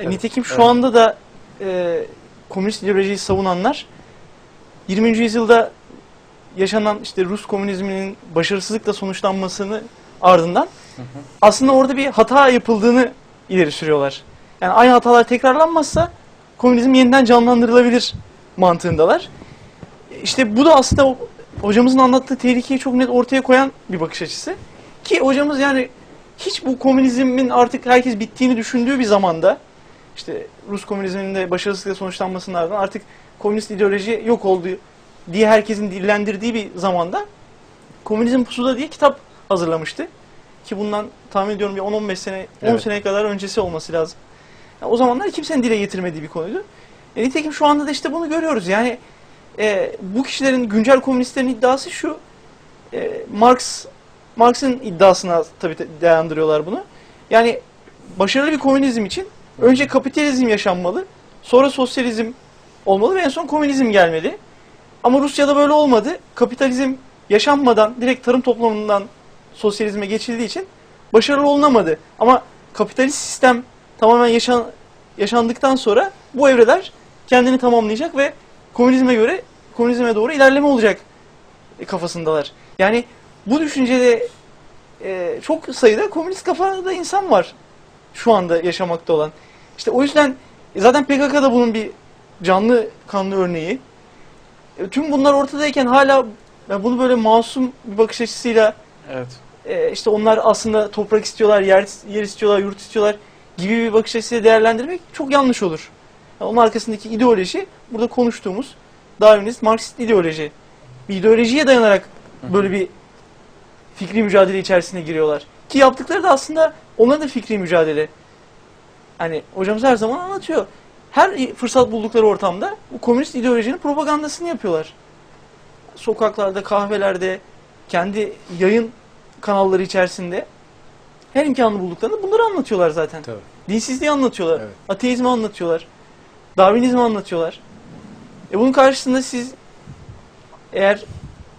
E, Nitekim şu anda da e, komünist ideolojiyi savunanlar 20. yüzyılda yaşanan işte Rus komünizminin başarısızlıkla sonuçlanmasını ardından aslında orada bir hata yapıldığını ileri sürüyorlar. Yani aynı hatalar tekrarlanmazsa komünizm yeniden canlandırılabilir mantığındalar. İşte bu da aslında hocamızın anlattığı tehlikeyi çok net ortaya koyan bir bakış açısı. Ki hocamız yani hiç bu komünizmin artık herkes bittiğini düşündüğü bir zamanda işte Rus komünizminin de başarısızlıkla sonuçlanmasının ardından artık komünist ideoloji yok oldu diye herkesin dillendirdiği bir zamanda Komünizm Pusuda diye kitap hazırlamıştı. Ki bundan tahmin ediyorum bir 10-15 sene, 10 Evet. seneye kadar öncesi olması lazım. Yani o zamanlar kimsenin dile getirmediği bir konuydu. E, nitekim şu anda da işte bunu görüyoruz. Yani e, bu kişilerin, güncel komünistlerin iddiası şu. E, Marx Marx'ın iddiasına tabii dayandırıyorlar bunu. Yani başarılı bir komünizm için önce kapitalizm yaşanmalı, sonra sosyalizm olmalı ve en son komünizm gelmeli. Ama Rusya'da böyle olmadı. Kapitalizm yaşanmadan direkt tarım toplumundan sosyalizme geçildiği için başarılı olunamadı. Ama kapitalist sistem tamamen yaşan, yaşandıktan sonra bu evreler kendini tamamlayacak ve komünizme göre komünizme doğru ilerleme olacak kafasındalar. Yani bu düşüncede e, çok sayıda komünist kafada insan var şu anda yaşamakta olan. İşte o yüzden zaten PKK da bunun bir canlı kanlı örneği. E, tüm bunlar ortadayken hala ya bunu böyle masum bir bakış açısıyla Evet. e, işte onlar aslında toprak istiyorlar, yer, yer istiyorlar, yurt istiyorlar gibi bir bakış açısıyla değerlendirmek çok yanlış olur. Yani onun arkasındaki ideoloji burada konuştuğumuz Darwinist, Marksist ideoloji. Bir ideolojiye dayanarak böyle bir fikri mücadele içerisine giriyorlar. Ki yaptıkları da aslında onların da fikri mücadele. Hani hocamız her zaman anlatıyor. Her fırsat buldukları ortamda bu komünist ideolojinin propagandasını yapıyorlar. Sokaklarda, kahvelerde, kendi yayın kanalları içerisinde her imkanı bulduklarında bunları anlatıyorlar zaten. Tabii. Dinsizliği anlatıyorlar. Evet. Ateizmi anlatıyorlar. Darwinizmi anlatıyorlar. E bunun karşısında siz eğer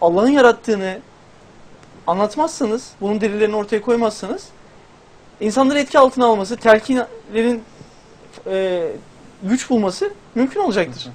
Allah'ın yarattığını anlatmazsanız, bunun delillerini ortaya koymazsanız insanları etki altına alması, telkinlerin e, güç bulması mümkün olacaktır.